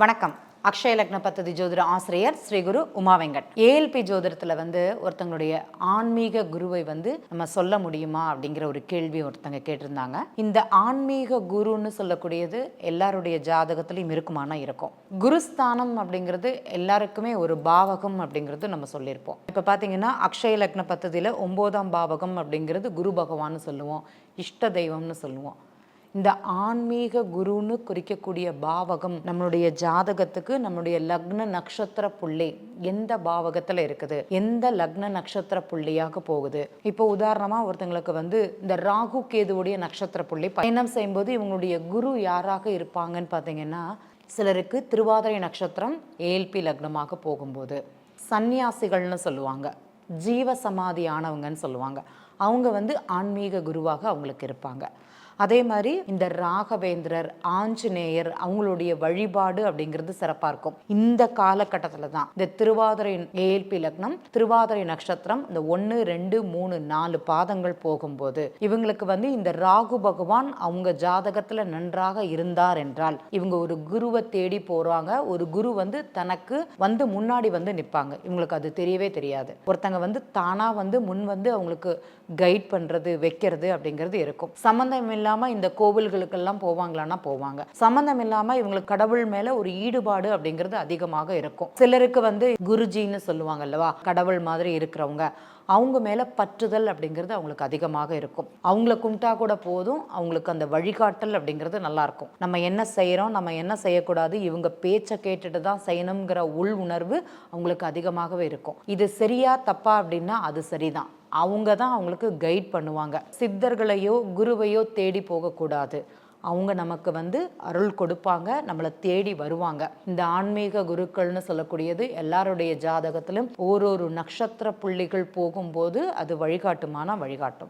வணக்கம். அக்ஷய லக்ன பத்ததி ஜோதிட ஆசிரியர் ஸ்ரீ குரு உமா வெங்கட். ஏஎல்பி ஜோதிடத்தில் வந்து ஒருத்தங்களுடைய ஆன்மீக குருவை வந்து நம்ம சொல்ல முடியுமா அப்படிங்கிற ஒரு கேள்வி ஒருத்தங்க கேட்டிருந்தாங்க. இந்த ஆன்மீக குருன்னு சொல்லக்கூடியது எல்லாருடைய ஜாதகத்திலையும் இருக்குமானா இருக்கும். குருஸ்தானம் அப்படிங்கிறது எல்லாருக்குமே ஒரு பாவகம் அப்படிங்கிறது நம்ம சொல்லியிருப்போம். இப்போ பார்த்தீங்கன்னா அக்ஷய லக்ன பத்ததியில் ஒம்போதாம் பாவகம் அப்படிங்கிறது குரு பகவான்னு சொல்லுவோம். இஷ்ட தெய்வம்னு சொல்லுவோம். இந்த ஆன்மீக குருன்னு குறிக்கக்கூடிய பாவகம் நம்மளுடைய ஜாதகத்துக்கு நம்மளுடைய லக்ன நட்சத்திர புள்ளி எந்த பாவகத்தில் இருக்குது? எந்த லக்ன நட்சத்திர புள்ளியாக போகுது? இப்போ உதாரணமாக ஒருத்தங்களுக்கு வந்து இந்த ராகு கேதுவுடைய நட்சத்திர புள்ளி பயணம் செய்யும்போது இவங்களுடைய குரு யாராக இருப்பாங்கன்னு பார்த்தீங்கன்னா சிலருக்கு திருவாதிரை நட்சத்திரம் ஏல்பி லக்னமாக போகும்போது சந்நியாசிகள்னு சொல்லுவாங்க. ஜீவ சமாதி ஆனவங்கன்னு சொல்லுவாங்க. அவங்க வந்து ஆன்மீக குருவாக அவங்களுக்கு இருப்பாங்க. அதே மாதிரி இந்த ராகவேந்திரர் ஆஞ்சநேயர் அவங்களுடைய வழிபாடு அப்படிங்கிறது சிறப்பாக இருக்கும். இந்த காலகட்டத்தில் தான் இந்த திருவாதிரை ஏல்பி லக்னம் திருவாதிரை நட்சத்திரம் இந்த ஒன்று ரெண்டு மூணு நாலு பாதங்கள் போகும்போது இவங்களுக்கு வந்து இந்த ராகு பகவான் அவங்க ஜாதகத்தில் நன்றாக இருந்தார் என்றால் இவங்க ஒரு குருவை தேடி போகிறாங்க ஒரு குரு வந்து தனக்கு வந்து முன்னாடி வந்து நிற்பாங்க. இவங்களுக்கு அது தெரியவே தெரியாது. ஒருத்தங்க வந்து தானாக வந்து முன் வந்து அவங்களுக்கு கைட் பண்ணுறது வைக்கிறது அப்படிங்கிறது இருக்கும். சம்மந்தம் இல்லாமல் இந்த கோவில்களுக்கெல்லாம் போவாங்களான்னா போவாங்க. சம்மந்தம் இல்லாமல் இவங்களுக்கு கடவுள் மேலே ஒரு ஈடுபாடு அப்படிங்கிறது அதிகமாக இருக்கும். சிலருக்கு வந்து குருஜின்னு சொல்லுவாங்க அல்லவா? கடவுள் மாதிரி இருக்கிறவங்க. அவங்க மேலே பற்றுதல் அப்படிங்கிறது அவங்களுக்கு அதிகமாக இருக்கும். அவங்கள கும்பிட்டா கூட போதும். அவங்களுக்கு அந்த வழிகாட்டல் அப்படிங்கிறது நல்லாயிருக்கும் நம்ம என்ன செய்கிறோம் நம்ம என்ன செய்யக்கூடாது? இவங்க பேச்சை கேட்டுட்டு தான் செய்யணுங்கிற உள் உணர்வு அவங்களுக்கு அதிகமாகவே இருக்கும். இது சரியா தப்பா அப்படின்னா அது சரிதான். அவங்க தான் அவங்களுக்கு கைட் பண்ணுவாங்க. சித்தர்களையோ குருவையோ தேடி போகக்கூடாது. அவங்க நமக்கு வந்து அருள் கொடுப்பாங்க நம்மளை தேடி வருவாங்க. இந்த ஆன்மீக குருக்கள்னு சொல்லக்கூடியது எல்லாருடைய ஜாதகத்திலும் ஓரொரு நட்சத்திர புள்ளிகள் போகும்போது அது வழிகாட்டுமானா வழிகாட்டும்.